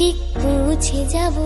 ঠিক পৌঁছে যাব।